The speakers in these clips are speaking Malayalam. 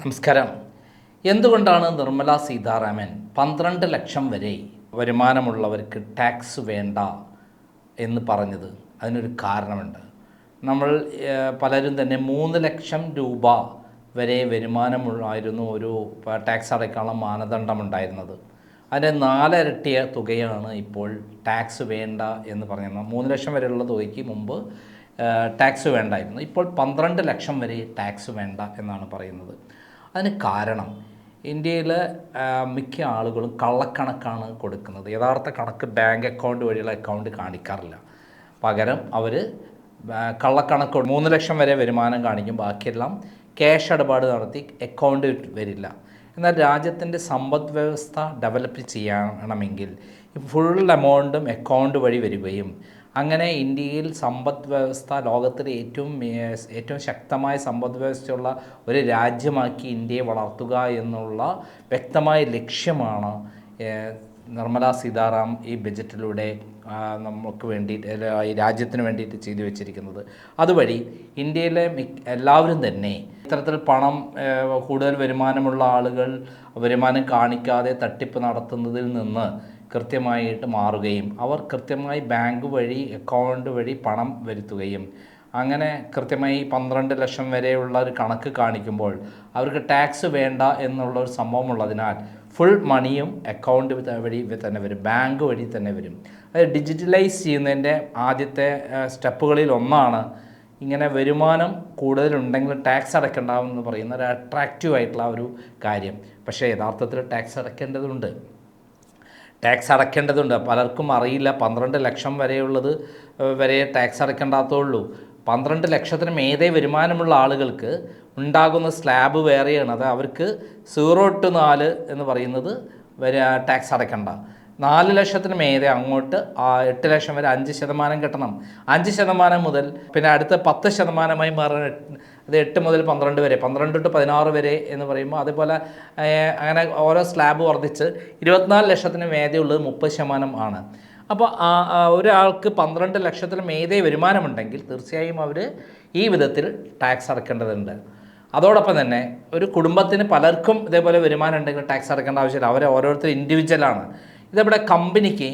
നമസ്കാരം. എന്തുകൊണ്ടാണ് നിർമ്മല സീതാരാമൻ പന്ത്രണ്ട് ലക്ഷം വരെ വരുമാനമുള്ളവർക്ക് ടാക്സ് വേണ്ട എന്ന് പറഞ്ഞത്? അതിനൊരു കാരണമുണ്ട്. നമ്മൾ പലരും തന്നെ മൂന്ന് ലക്ഷം രൂപ വരെ വരുമാനമുള്ളായിരുന്നു ഒരു ടാക്സ് അടയ്ക്കാനുള്ള മാനദണ്ഡമുണ്ടായിരുന്നത്. അതിന്റെ നാലിരട്ടിയ തുകയാണ് ഇപ്പോൾ ടാക്സ് വേണ്ട എന്ന് പറയുന്നത് മൂന്ന് ലക്ഷം വരെയുള്ള തുകയ്ക്ക് മുമ്പ് ടാക്സ് വേണ്ടായിരുന്നു. ഇപ്പോൾ പന്ത്രണ്ട് ലക്ഷം വരെ ടാക്സ് വേണ്ട എന്നാണ് പറയുന്നത്. അതിന് കാരണം ഇന്ത്യയിൽ മിക്ക ആളുകളും കള്ളക്കണക്കാണ് കൊടുക്കുന്നത്. യഥാർത്ഥ കണക്ക് ബാങ്ക് അക്കൗണ്ട് വഴിയുള്ള അക്കൗണ്ട് കാണിക്കാറില്ല. പകരം അവർ കള്ളക്കണക്ക് മൂന്ന് ലക്ഷം വരെ വരുമാനം കാണിക്കും. ബാക്കിയെല്ലാം ക്യാഷ് ഇടപാട് നടത്തി അക്കൗണ്ട് വരില്ല. എന്നാൽ രാജ്യത്തിന്റെ സമ്പദ് വ്യവസ്ഥ ഡെവലപ്പ് ചെയ്യണമെങ്കിൽ ഫുൾ എമൗണ്ടും അക്കൗണ്ട് വഴി വരികയും അങ്ങനെ ഇന്ത്യയിൽ സമ്പദ് വ്യവസ്ഥ ലോകത്തിലെ ഏറ്റവും ഏറ്റവും ശക്തമായ സമ്പദ് വ്യവസ്ഥയുള്ള ഒരു രാജ്യമാക്കി ഇന്ത്യയെ വളർത്തുക എന്നുള്ള വ്യക്തമായ ലക്ഷ്യമാണ് നിർമ്മല സീതാറാം ഈ ബജറ്റിലൂടെ നമുക്ക് വേണ്ടിയിട്ട് ഈ രാജ്യത്തിന് വേണ്ടിയിട്ട് ചെയ്തു വെച്ചിരിക്കുന്നത്. അതുവഴി ഇന്ത്യയിലെ എല്ലാവരും തന്നെ ഇത്തരത്തിൽ പണം കൂടുതൽ വരുമാനമുള്ള ആളുകൾ വരുമാനം കാണിക്കാതെ തട്ടിപ്പ് നടത്തുന്നതിൽ നിന്ന് കൃത്യമായിട്ട് മാറുകയും അവർ കൃത്യമായി ബാങ്ക് വഴി അക്കൗണ്ട് വഴി പണം വരുത്തുകയും അങ്ങനെ കൃത്യമായി പന്ത്രണ്ട് ലക്ഷം വരെയുള്ള ഒരു കണക്ക് കാണിക്കുമ്പോൾ അവർക്ക് ടാക്സ് വേണ്ട എന്നുള്ള ഒരു സംഭവം ഉള്ളതിനാൽ ഫുൾ മണിയും അക്കൗണ്ട് വഴി തന്നെ വരും ബാങ്ക് വഴി തന്നെ വരും. അത് ഡിജിറ്റലൈസ് ചെയ്യുന്നതിന്റെ ആദ്യത്തെ സ്റ്റെപ്പുകളിൽ ഒന്നാണ് ഇങ്ങനെ വരുമാനം കൂടുതലുണ്ടെങ്കിൽ ടാക്സ് അടയ്ക്കേണ്ടാവുമെന്ന് പറയുന്ന ഒരു അട്രാക്റ്റീവ് ആയിട്ടുള്ള ഒരു കാര്യം. പക്ഷേ യഥാർത്ഥത്തിൽ ടാക്സ് അടയ്ക്കേണ്ടതുണ്ട്. ടാക്സ് അടയ്ക്കേണ്ടതുണ്ട് പലർക്കും അറിയില്ല. പന്ത്രണ്ട് ലക്ഷം വരെയുള്ളത് വരെ ടാക്സ് അടയ്ക്കേണ്ടാത്തുള്ളൂ പന്ത്രണ്ട് ലക്ഷത്തിന് മേതേ വരുമാനമുള്ള ആളുകൾക്ക് ഉണ്ടാകുന്ന സ്ലാബ് വേറെയാണ്. അത് അവർക്ക് സീറോ ടു നാല് എന്ന് പറയുന്നത് വരെ ടാക്സ് അടയ്ക്കണ്ട നാല് ലക്ഷത്തിന് മേലെ അങ്ങോട്ട് എട്ട് ലക്ഷം വരെ അഞ്ച് ശതമാനം കിട്ടണം. അഞ്ച് ശതമാനം മുതൽ പിന്നെ അടുത്ത പത്ത് ശതമാനമായി മാറുന്ന അത് എട്ട് മുതൽ പന്ത്രണ്ട് വരെ പന്ത്രണ്ട് ടു പതിനാറ് വരെ എന്ന് പറയുമ്പോൾ അതുപോലെ അങ്ങനെ ഓരോ സ്ലാബ് വർദ്ധിച്ച് ഇരുപത്തിനാല് ലക്ഷത്തിന് മേധയുള്ളത് മുപ്പത് ശതമാനം ആണ്. അപ്പോൾ ഒരാൾക്ക് പന്ത്രണ്ട് ലക്ഷത്തിന് മേധേ വരുമാനമുണ്ടെങ്കിൽ തീർച്ചയായും അവർ ഈ വിധത്തിൽ ടാക്സ് അടക്കേണ്ടതുണ്ട്. അതോടൊപ്പം തന്നെ ഒരു കുടുംബത്തിന് പലർക്കും ഇതേപോലെ വരുമാനം ഉണ്ടെങ്കിൽ ടാക്സ് അടക്കേണ്ട ആവശ്യമില്ല. അവർ ഓരോരുത്തർ ഇൻഡിവിജ്വലാണ് ഇതിവിടെ കമ്പനിക്ക്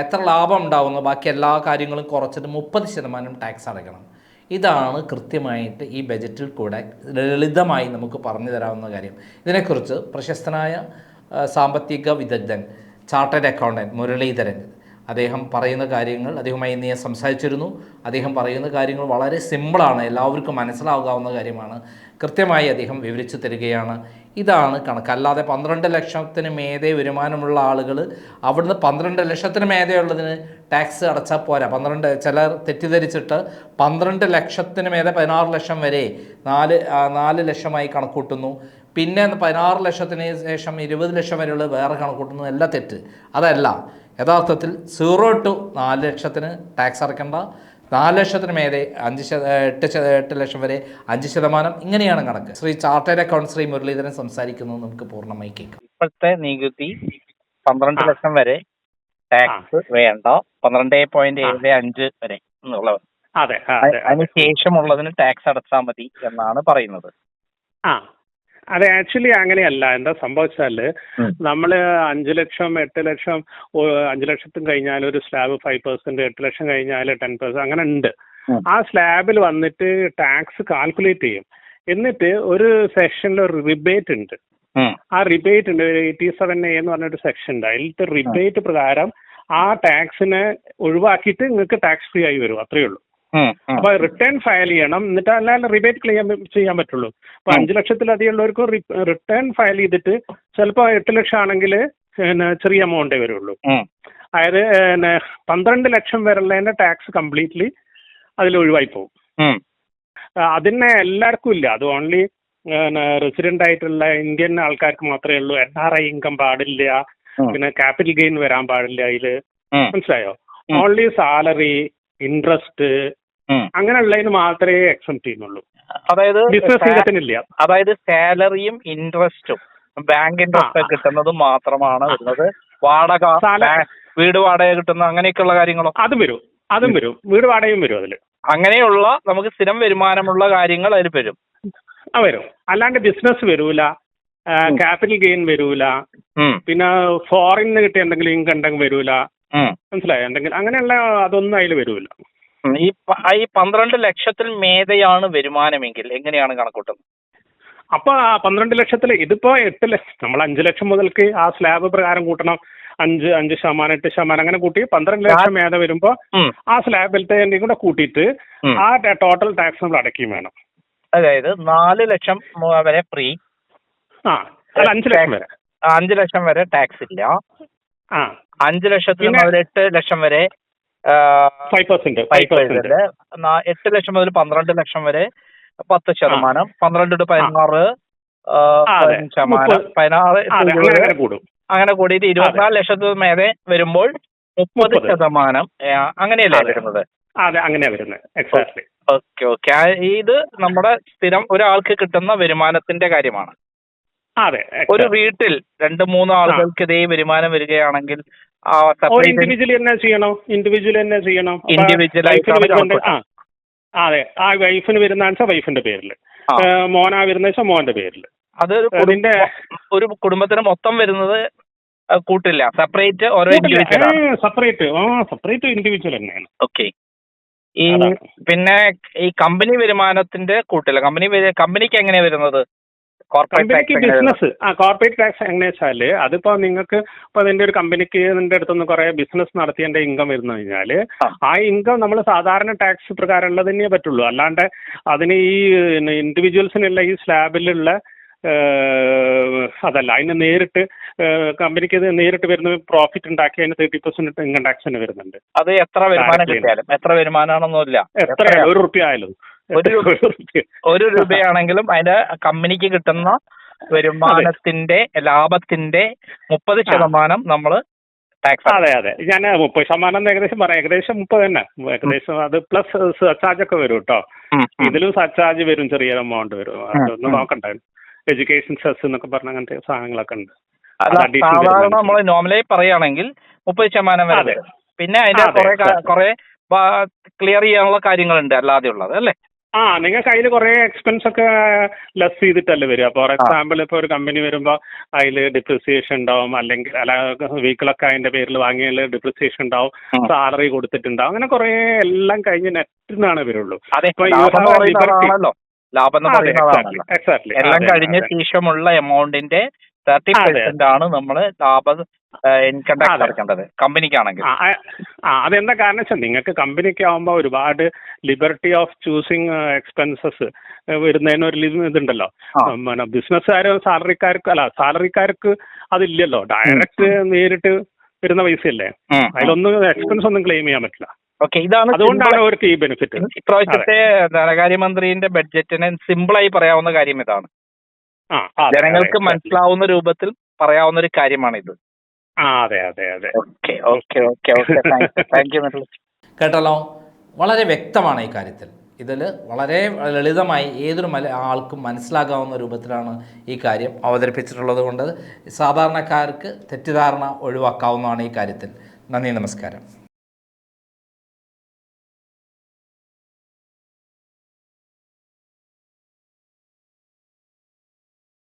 എത്ര ലാഭം ഉണ്ടാവുന്നു? ബാക്കി എല്ലാ കാര്യങ്ങളും കുറച്ചിട്ട് മുപ്പത് ശതമാനം ടാക്സ് അടയ്ക്കണം. ഇതാണ് കൃത്യമായിട്ട് ഈ ബജറ്റിൽ കൂടെ ലളിതമായി നമുക്ക് പറഞ്ഞു തരാവുന്ന കാര്യം. ഇതിനെക്കുറിച്ച് പ്രശസ്തനായ സാമ്പത്തിക വിദഗ്ധൻ ചാർട്ടേഡ് അക്കൗണ്ടന്റ് മുരളീധരൻ അദ്ദേഹം പറയുന്ന കാര്യങ്ങൾ അദ്ദേഹവുമായി ഇന്ന് ഞാൻ സംസാരിച്ചിരുന്നു. അദ്ദേഹം പറയുന്ന കാര്യങ്ങൾ വളരെ സിമ്പിളാണ്. എല്ലാവർക്കും മനസ്സിലാകാവുന്ന കാര്യമാണ്. കൃത്യമായി അദ്ദേഹം വിവരിച്ചു തരികയാണ്. ഇതാണ് കണക്ക്. അല്ലാതെ പന്ത്രണ്ട് ലക്ഷത്തിന് മേതെ വരുമാനമുള്ള ആളുകൾ അവിടുന്ന് പന്ത്രണ്ട് ലക്ഷത്തിന് മേതെയുള്ളതിന് ടാക്സ് അടച്ചാൽ പോരാ. പന്ത്രണ്ട് ചിലർ തെറ്റിദ്ധരിച്ചിട്ട് പന്ത്രണ്ട് ലക്ഷത്തിന് മേതെ പതിനാറ് ലക്ഷം വരെ നാല് നാല് ലക്ഷമായി കണക്കൂട്ടുന്നു പിന്നെ പതിനാറ് ലക്ഷത്തിന് ശേഷം ഇരുപത് ലക്ഷം വരെയുള്ള വേറെ കണക്കൂട്ടുന്നു എല്ലാം തെറ്റ്. അതല്ല യഥാർത്ഥത്തിൽ സീറോ ടു നാല് ലക്ഷത്തിന് ടാക്സ് അടയ്ക്കേണ്ട. നാല് ലക്ഷത്തിന് മേലെ അഞ്ച് ശത എട്ട് എട്ട് ലക്ഷം വരെ അഞ്ച് ശതമാനം ഇങ്ങനെയാണ് കണക്ക്. ശ്രീ ചാർട്ടേഡ് അക്കൗണ്ട് ശ്രീ മുരളീധരൻ സംസാരിക്കുന്നത് നമുക്ക് പൂർണമായി കേൾക്കാം. ഇപ്പോഴത്തെ നികുതി പന്ത്രണ്ട് ലക്ഷം വരെ ടാക്സ് വേണ്ട പന്ത്രണ്ട് പോയിന്റ് ഏഴ് അഞ്ച് വരെ എന്നുള്ളത് അതെ ആ, അതിന് ശേഷമുള്ളതിന് ടാക്സ് അടച്ചാൽ മതി എന്നാണ് പറയുന്നത്. ആ. അതെ ആക്ച്വലി അങ്ങനെയല്ല. എന്താ സംഭവിച്ചാൽ നമ്മൾ അഞ്ചു ലക്ഷം എട്ട് ലക്ഷം അഞ്ചു ലക്ഷത്തും കഴിഞ്ഞാൽ ഒരു സ്ലാബ് ഫൈവ് പെർസെന്റ് എട്ട് ലക്ഷം കഴിഞ്ഞാൽ ടെൻ പെർസെന്റ് അങ്ങനെ ഉണ്ട് ആ സ്ലാബിൽ വന്നിട്ട് ടാക്സ് കാൽക്കുലേറ്റ് ചെയ്യും. എന്നിട്ട് ഒരു സെക്ഷനിൽ ഒരു റിബേറ്റ് ഉണ്ട്. ആ റിബേറ്റ് ഉണ്ട്. എയ്റ്റി സെവൻ എ എന്ന് പറഞ്ഞൊരു സെക്ഷൻ ഉണ്ട്. അതിലത്തെ റിബേറ്റ് പ്രകാരം ആ ടാക്സിനെ ഒഴിവാക്കിയിട്ട് നിങ്ങൾക്ക് ടാക്സ് ഫ്രീ ആയി വരും. അത്രയേ ഉള്ളൂ. അപ്പൊ റിട്ടേൺ ഫയൽ ചെയ്യണം. എന്നിട്ട് അല്ലാതെ റിബേറ്റ് ക്ലെയിം ചെയ്യാൻ പറ്റുള്ളൂ. അപ്പൊ അഞ്ചു ലക്ഷത്തിലധികം ഉള്ളവർക്ക് റിട്ടേൺ ഫയൽ ചെയ്തിട്ട് ചിലപ്പോൾ എട്ട് ലക്ഷം ആണെങ്കിൽ പിന്നെ ചെറിയ എമൗണ്ടേ വരുള്ളൂ. അതായത് പിന്നെ പന്ത്രണ്ട് ലക്ഷം വരെയുള്ളതിന്റെ ടാക്സ് കംപ്ലീറ്റ്ലി അതിൽ ഒഴിവായി പോകും. അതിന് എല്ലാവർക്കും ഇല്ല. അത് ഓൺലി റെസിഡന്റ് ആയിട്ടുള്ള ഇന്ത്യൻ ആൾക്കാർക്ക് മാത്രമേ ഉള്ളൂ. എൻ ആർ ഐ ഇൻകം പാടില്ല. പിന്നെ ക്യാപിറ്റൽ ഗെയിൻ വരാൻ പാടില്ല. അതിൽ മനസ്സിലായോ? Only salary interest. അങ്ങനെയുള്ളതിന് മാത്രമേ എക്സെപ്റ്റ് ചെയ്യുന്നുള്ളൂ. അതായത് ബിസിനസ് ഇല്ല അതായത് സാലറിയും ഇൻട്രസ്റ്റും ബാങ്ക് ഇൻട്രസ്റ്റ്. കിട്ടുന്നത് മാത്രമാണ് വരുന്നത്. വാടക വീട് വാടക കിട്ടുന്ന അങ്ങനെയൊക്കെയുള്ള കാര്യങ്ങളോ? അതും വരും. അതും വരും. വീട് വാടകയും വരും അതിൽ അങ്ങനെയുള്ള നമുക്ക് സ്ഥിരം വരുമാനമുള്ള കാര്യങ്ങൾ അതിൽ വരും. ആ വരും. അല്ലാണ്ട് ബിസിനസ് വരൂല. ക്യാപിറ്റൽ ഗെയിൻ വരൂല. പിന്നെ ഫോറിൻ കിട്ടിയ എന്തെങ്കിലും ഇൻകം ഉണ്ടെങ്കിൽ വരൂല. മനസ്സിലായോ? എന്തെങ്കിലും അങ്ങനെയുള്ള അതൊന്നും അതിൽ വരുമല്ലോ ഈ ഈ പന്ത്രണ്ട് ലക്ഷത്തിൽ മേധയാണ് വരുമാനമെങ്കിൽ എങ്ങനെയാണ് കണക്കൂട്ടുന്നത്? അപ്പൊ ആ പന്ത്രണ്ട് ലക്ഷത്തിൽ ഇതിപ്പോ എട്ട് ലക്ഷം നമ്മൾ അഞ്ച് ലക്ഷം മുതൽക്ക് ആ സ്ലാബ് പ്രകാരം കൂട്ടണം. അഞ്ച് അഞ്ച് ശതമാനം എട്ട് ശതമാനം അങ്ങനെ കൂട്ടി പന്ത്രണ്ട് ലക്ഷം മേധ വരുമ്പോ ആ സ്ലാബിലത്തെ കൂടെ കൂട്ടിയിട്ട് ആ ടോട്ടൽ ടാക്സ് നമ്മൾ അടയ്ക്കുകയും വേണം. അതായത് നാല് ലക്ഷം വരെ ഫ്രീ. ആ അഞ്ച് ലക്ഷം വരെ. അഞ്ച് ലക്ഷം വരെ ടാക്സ് ഇല്ല. ആ. അഞ്ച് ലക്ഷത്തിൽ മുതൽ എട്ട് ലക്ഷം വരെ five percent five five percent percent എട്ട് ലക്ഷം മുതൽ പന്ത്രണ്ട് ലക്ഷം വരെ പത്ത് ശതമാനം. പന്ത്രണ്ട് ടു പതിനാറ് ശതമാനം. പതിനാറ് അങ്ങനെ കൂടിയിട്ട് ഇരുപത്തിനാല് ലക്ഷത്തിൽ മേലെ വരുമ്പോൾ മുപ്പത് മുപ്പത്. ശതമാനം. അങ്ങനെയല്ലേ വരുന്നത്? അതെ അങ്ങനെയാ വരുന്നത്. Exactly okay okay. ഇത് നമ്മുടെ സ്ഥിരം ഒരാൾക്ക് കിട്ടുന്ന വരുമാനത്തിന്റെ കാര്യമാണ്. അതെ ഒരു വീട്ടിൽ രണ്ട് മൂന്ന് ആളുകൾക്ക് ഇതേ വരുമാനം വരികയാണെങ്കിൽ ഇൻഡിവിജ്വലി ഇൻഡിവിജ്വൽ തന്നെ ചെയ്യണം? ഇൻഡിവിജ്വലി തന്നെ ചെയ്യണം? ആ. അതെ. ആ വൈഫിന് വരുന്ന വെച്ചാൽ വൈഫിന്റെ പേരിൽ മോനാ വരുന്ന വെച്ചാൽ മോന്റെ പേരിൽ അതൊരു അതിന്റെ ഒരു കുടുംബത്തിന് മൊത്തം വരുന്നത് കൂട്ടില്ല. സെപ്പറേറ്റ് ഓരോ ഇൻഡിവിജ്വൽ സെപ്പറേറ്റ് ആ സെപ്പറേറ്റ് ഇൻഡിവിജ്വൽ തന്നെയാണ്. ഓക്കെ ഈ പിന്നെ ഈ കമ്പനി വരുമാനത്തിന്റെ കൂട്ടില്ല. കമ്പനി കമ്പനിക്ക് എങ്ങനെയാ വരുന്നത്? കോർപ്പറേറ്റ് ടാക്സ് ബിസിനസ് ആ കോർപ്പറേറ്റ് ടാക്സ് എങ്ങനെയാ വെച്ചാൽ അതിപ്പോ നിങ്ങൾക്ക് ഇപ്പൊ അതിന്റെ ഒരു കമ്പനിക്ക് നിന്റെ അടുത്തുനിന്ന് കുറെ ബിസിനസ് നടത്തിയതിന്റെ ഇൻകം വരുന്നു കഴിഞ്ഞാൽ ആ. ഇൻകം നമ്മൾ സാധാരണ ടാക്സ് പ്രകാരം ഉള്ളത് തന്നെയേ പറ്റുള്ളൂ. അല്ലാണ്ട് അതിന് ഈ ഇൻഡിവിജ്വൽസിനുള്ള ഈ സ്ലാബിലുള്ള അതല്ല അതിന് നേരിട്ട് കമ്പനിക്ക് ഇത് നേരിട്ട് വരുന്ന പ്രോഫിറ്റ് ഉണ്ടാക്കി അതിന് തേർട്ടി പെർസെന്റ് ഇൻകം ടാക്സ് തന്നെ വരുന്നുണ്ട്. അത് എത്ര വരുമാനം എത്ര കിട്ടിയാലും? എത്ര ഒരു റുപ്യ ആയാലും. ഒരു രൂപ- ഒരു രൂപയാണെങ്കിലും അതിന്റെ കമ്പനിക്ക് കിട്ടുന്ന വരുമാനത്തിന്റെ ലാഭത്തിന്റെ മുപ്പത് ശതമാനം നമ്മൾ ടാക്സ് അതെ അതെ. ഞാൻ മുപ്പത് ശതമാനം ഏകദേശം പറയാം. ഏകദേശം മുപ്പത് തന്നെ. ഏകദേശം അത് പ്ലസ് സർചാർജ് ഒക്കെ വരും കേട്ടോ ഇതിലും സർചാർജ് വരും ചെറിയ എമൗണ്ട് വരും. അതൊന്ന് നോക്കണ്ട. എഡ്യൂക്കേഷൻ സെസ് എന്നൊക്കെ പറഞ്ഞ അങ്ങനത്തെ സാധനങ്ങളൊക്കെ ഉണ്ട്. സാധാരണ നമ്മൾ നോർമലായി പറയുകയാണെങ്കിൽ മുപ്പത് ശതമാനം വരെ പിന്നെ അതിന്റെ അതെ, കുറെ കുറെ ക്ലിയർ ചെയ്യാനുള്ള കാര്യങ്ങളുണ്ട് അല്ലാതെ ഉള്ളത് അല്ലേ? ആ നിങ്ങൾക്ക് അതിൽ കുറേ എക്സ്പെൻസ് ഒക്കെ ലെസ് ചെയ്തിട്ടല്ലേ വരിക. ഫോർ എക്സാമ്പിൾ ഇപ്പോൾ ഒരു കമ്പനി വരുമ്പോൾ അതിൽ ഡിപ്രിസിയേഷൻ ഉണ്ടാവും. അല്ലെങ്കിൽ അല്ല വെഹിക്കിളൊക്കെ അതിന്റെ പേരിൽ വാങ്ങിയതിൽ ഡിപ്രിസിയേഷൻ ഉണ്ടാവും. സാലറി കൊടുത്തിട്ടുണ്ടാവും. അങ്ങനെ കുറേ എല്ലാം കഴിഞ്ഞ് വരുള്ളൂ. അതെ ഇപ്പൊ you ലാഭം എക്സാക്ട്ലി എല്ലാം കഴിഞ്ഞ ശേഷമുള്ള എമൗണ്ടിന്റെ തേർട്ടി. പെർസെന്റ് ആണ് നമ്മൾ ലാഭ ഇൻകം ടാക്സ് അടക്കേണ്ടത് കമ്പനിക്കാണെങ്കിൽ. ആ അതെന്താ കാരണം വെച്ചാൽ നിങ്ങൾക്ക് കമ്പനിക്ക് ആവുമ്പോൾ ഒരുപാട് ലിബർട്ടി ഓഫ് ചൂസിങ് എക്സ്പെൻസസ് വരുന്നതിന് ഒരു ഇതുണ്ടല്ലോ. പിന്നെ ബിസിനസ്സുകാരോ സാലറിക്കാർക്ക് അല്ല സാലറിക്കാർക്ക് അതില്ലല്ലോ. ഡയറക്റ്റ് നേരിട്ട് വരുന്ന പൈസയല്ലേ? അതിലൊന്നും എക്സ്പെൻസ് ഒന്നും ക്ലെയിം ചെയ്യാൻ പറ്റില്ല. ഓക്കെ ഇതാണ് അതുകൊണ്ടാണ് അവർക്ക് ഈ ബെനിഫിറ്റ് ഇപ്രാവശ്യത്തെ ധനകാര്യമന്ത്രിന്റെ ബഡ്ജറ്റിന് സിമ്പിളായി പറയാവുന്ന കാര്യം ഇതാണ് ജനങ്ങൾക്ക് മനസ്സിലാവുന്ന രൂപത്തിൽ പറയാവുന്ന ഒരു കാര്യമാണിത്. ആ അതെ അതെ അതെ. Okay okay okay okay. Thank you കേട്ടല്ലോ? വളരെ വ്യക്തമാണ് ഈ കാര്യത്തിൽ. ഇതിൽ വളരെ ലളിതമായി ഏതൊരു മല ആൾക്കും മനസ്സിലാകാവുന്ന രൂപത്തിലാണ് ഈ കാര്യം അവതരിപ്പിച്ചിട്ടുള്ളത് കൊണ്ട് സാധാരണക്കാർക്ക് തെറ്റിദ്ധാരണ ഒഴിവാക്കാവുന്നതാണ് ഈ കാര്യത്തിൽ. നന്ദി നമസ്കാരം.